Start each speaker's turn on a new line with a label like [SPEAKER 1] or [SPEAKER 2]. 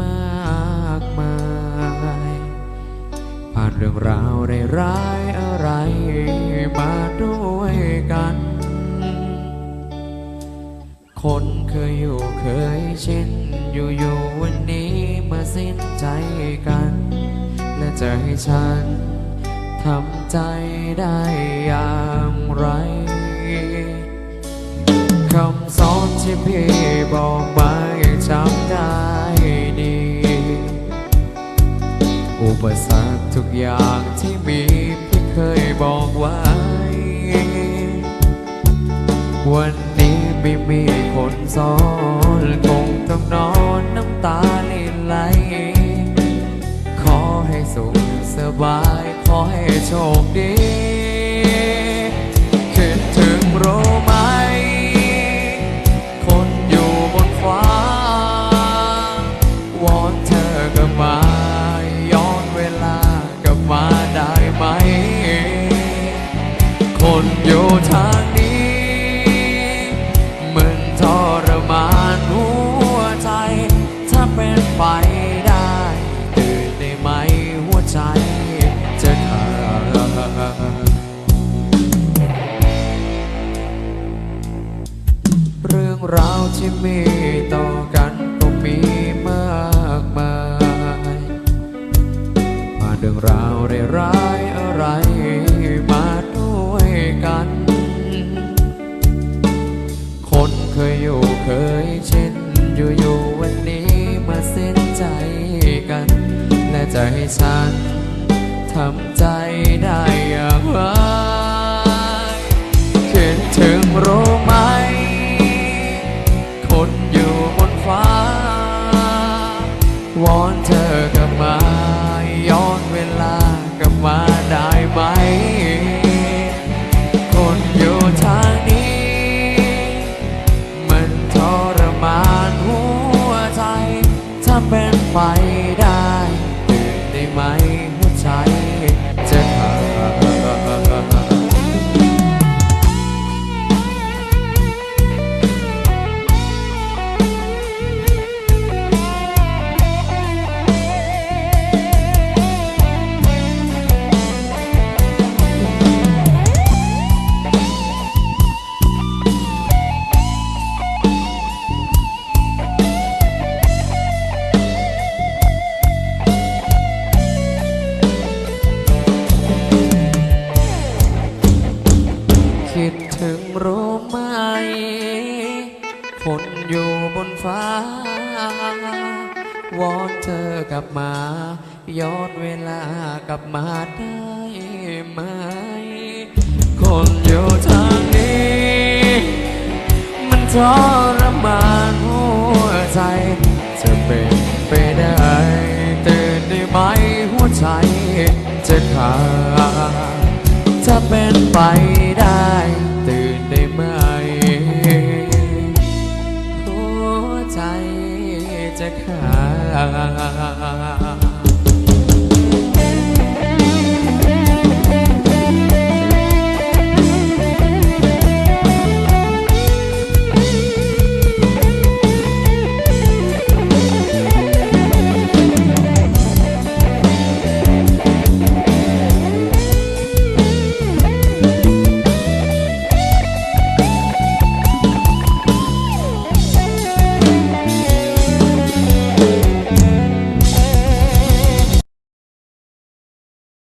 [SPEAKER 1] มากมาย ผ่านเรื่องราวได้ร้ายอะไรมาด้วยกัน คนเคยอยู่เคยชินอยู่อยู่ๆวันนี้มาสิ้นใจกัน และจะให้ฉันทำใจได้อย่างไรคำสอนที่พี่บอกมา ปสรรคทุกอย่างที่มีพี่เคยบอกไว้ วัน ที่มีต่อกันก็มีมากมาย ผ่านเรื่องราวไร้ายอะไรมาด้วยกัน คนเคยอยู่เคยชินอยู่อยู่ๆวันนี้มาสิ้นใจกัน และจะให้ฉันทำใจได้อย่างไรคิดถึงรู้ เธอกลับมา ย้อนเวลากลับมาได้ไหม คนอยู่ทางนี้ มันทรมานหัวใจ ถ้าเป็นไป รู้ไหมคนอยู่บนฟ้าวอนเธอกลับมา ย้อนเวลากลับมาได้ไหม คนอยู่ทางนี้ มันทรมานหัวใจจะเป็นไปได้ตื่นได้ไหมหัวใจจะขาดถ้าเป็นไปา